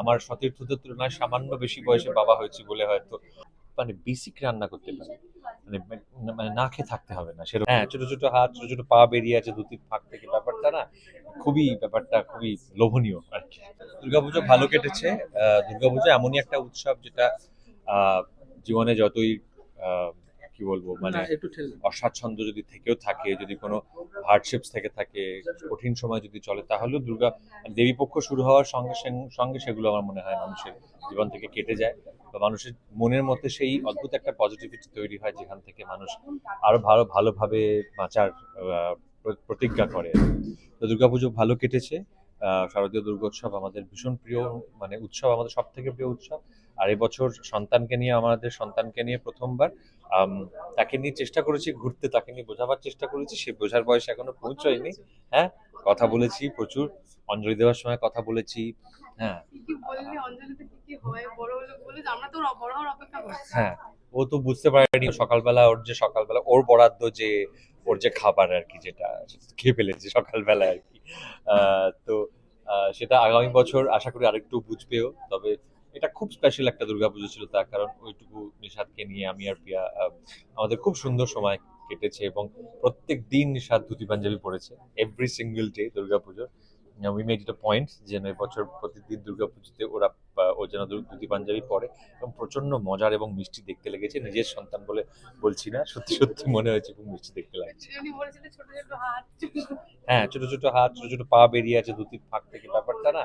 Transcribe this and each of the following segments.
আমার সতীর্থদের তুলনায় সামান্য বেশি বয়সে বাবা হয়েছে বলে হয়তো মানে বেসিক রান্না করতে পারি। মানে মানে না খেয়ে থাকতে হবে না, সেরকম। হ্যাঁ ছোট ছোট হাত, ছোট ছোট পা বেরিয়ে আছে দু তিন ফাঁক থেকে ব্যাপারটা না, খুবই ব্যাপারটা খুবই লোভনীয় আর কি। দুর্গাপুজো ভালো কেটেছে। দুর্গাপুজো এমনই একটা উৎসব যেটা জীবনে যতই কি বলব মানে অস্বাচ্ছন্দ্য যদি থেকেও থাকে যদি কোনো হার্ডশিপস থেকে থাকে কঠিন সময় যদি চলে তাহলেও দুর্গা দেবী পক্ষ শুরু হওয়ার সঙ্গে সঙ্গে- সেগুলো আমার মনে হয় মানুষের জীবন থেকে কেটে যায়। বা মানুষের মনের মধ্যে সেই অদ্ভুত একটা পজিটিভিটি তৈরি হয় যেখান থেকে মানুষ আরও ভালো ভালোভাবে বাঁচার প্রতিজ্ঞা করে। তো দুর্গাপুজো ভালো কেটেছে। আহ, শারদীয় দুর্গোৎসব আমাদের ভীষণ প্রিয় মানে উৎসব আমাদের সব থেকে প্রিয় উৎসব। আর এবছর সন্তানকে নিয়ে আমাদের সন্তানকে নিয়ে প্রথমবার তাকে নিয়ে চেষ্টা করেছি ঘুরতে তাকে নিয়ে বোঝাবার চেষ্টা করেছি সে বোঝার বয়স এখনও পৌঁছয়নি। হ্যাঁ কথা বলেছি প্রচুর অঞ্জলি দেওয়ার সময় কথা বলেছি হ্যাঁ। হয় ও তো বুঝতে পারেনি সকালবেলা ওর যে সকালবেলা ওর বরাদ্দ যে ওর যে খাবার আর কি যেটা খেয়ে ফেলেছে সকালবেলা আর কি। তো সেটা আগামী বছর আশা করি আরেকটু বুঝবেও তবে খুব স্পেশাল একটা দুর্গাপুজো ছিল তার কারণ ওইটুকু নিষাদকে নিয়ে আমি আর প্রিয়া আমাদের খুব সুন্দর সময় কেটেছে এবং প্রত্যেক দিন নিষাদ ধুতি পাঞ্জাবি পড়েছে every single day Durga Puja we made it point যেন এবছর প্রতিদিন দুর্গাপুজোতে ওরা ও যেন ধুতি পাঞ্জাবি পরে এবং প্রচণ্ড মজার এবং মিষ্টি দেখতে লেগেছে। নিজের সন্তান বলে বলছি না সত্যি সত্যি মনে হয়েছে খুব মিষ্টি দেখতে লাগছে। হ্যাঁ ছোট ছোট হাত ছোট ছোট পা বেরিয়ে আছে তিন ফাঁক থেকে। ব্যাপারটা না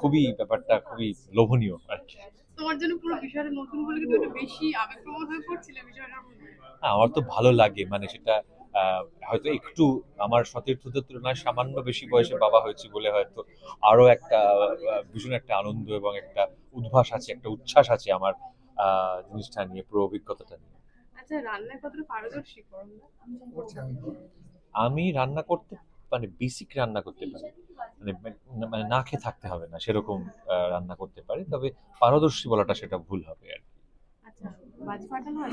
খুবই ব্যাপারটা খুবই লোভনীয় আর কি। তোমার জন্য পুরো বিষয়টা নতুন বলে কিন্তু একটু বেশি আবেগপ্রবণ হয়ে পড়ছিল হ্যাঁ, আমার তো ভালো লাগে মানে সেটা হয়তো একটু আমার সতীর্থদের তুলনায় সামান্য বেশি বয়সে বাবা হয়েছে বলে হয়তো আরও একটা ভীষণ একটা আনন্দ এবং একটা উদ্ভাস আছে একটা উচ্ছ্বাস আছে আমার জিনিসটা নিয়ে পুরো অভিজ্ঞতাটা নিয়ে। আচ্ছা রান্নায় কতটা পারদর্শী আমি রান্না করতে মানে বেসিক রান্না করতে পারি। মানে মানে না খেয়ে থাকতে হবে না সেরকম রান্না করতে পারি তবে পারদর্শী বলাটা সেটা ভুল হবে আর কি। আচ্ছা হয়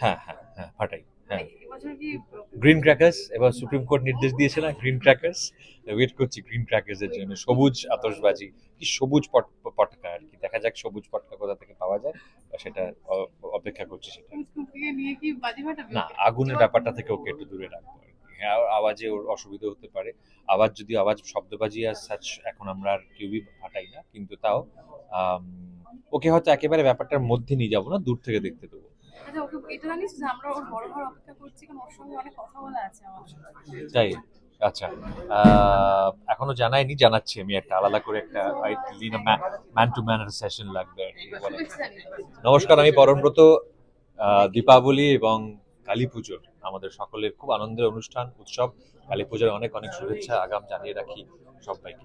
হ্যাঁ হ্যাঁ হ্যাঁ ফাটাই হ্যাঁ। এবছর কি গ্রিন ক্র্যাকার্স এবার সুপ্রিম কোর্ট নির্দেশ দিয়েছে না? গ্রিন ক্র্যাকার্স ওয়েট করছি গ্রিন ক্র্যাকার্স এর জন্য। সবুজ আতশবাজি। কি সবুজ পট- পটকা আর কি? দেখা যাক সবুজ পটকা কোথা থেকে পাওয়া যায়। সেটা অপেক্ষা করছি সেটা। না আগুনের ব্যাপারটা থেকে ওকে একটু দূরে রাখব আর কি। হ্যাঁ আওয়াজে ওর অসুবিধা হতে পারে। আওয়াজ যদি আওয়াজ শব্দবাজি আর সাচ এখন আমরা আর কেউই ফাটাই না। কিন্তু তাও ওকে হয়তো একেবারে ব্যাপারটার মধ্যে নিয়ে যাব না দূর থেকে দেখতে দেবো। আচ্ছা ওকে এটা জানিস যে আমরা ওর বড় হওয়ার অপেক্ষা করছি কারণ ওর সঙ্গে অনেক কথা বলা আছে আমার। তাই? আচ্ছা। এখনও জানাইনি জানাচ্ছি আমি একটা আলাদা করে একটা ম্যান টু ম্যান সেশন লাগবে জানিস নমস্কার আমি পরমব্রত দীপাবলি এবং কালী পুজোর আমাদের সকলের খুব আনন্দের অনুষ্ঠান উৎসব। কালী পুজোর অনেক অনেক শুভেচ্ছা আগাম জানিয়ে রাখি সবাইকে।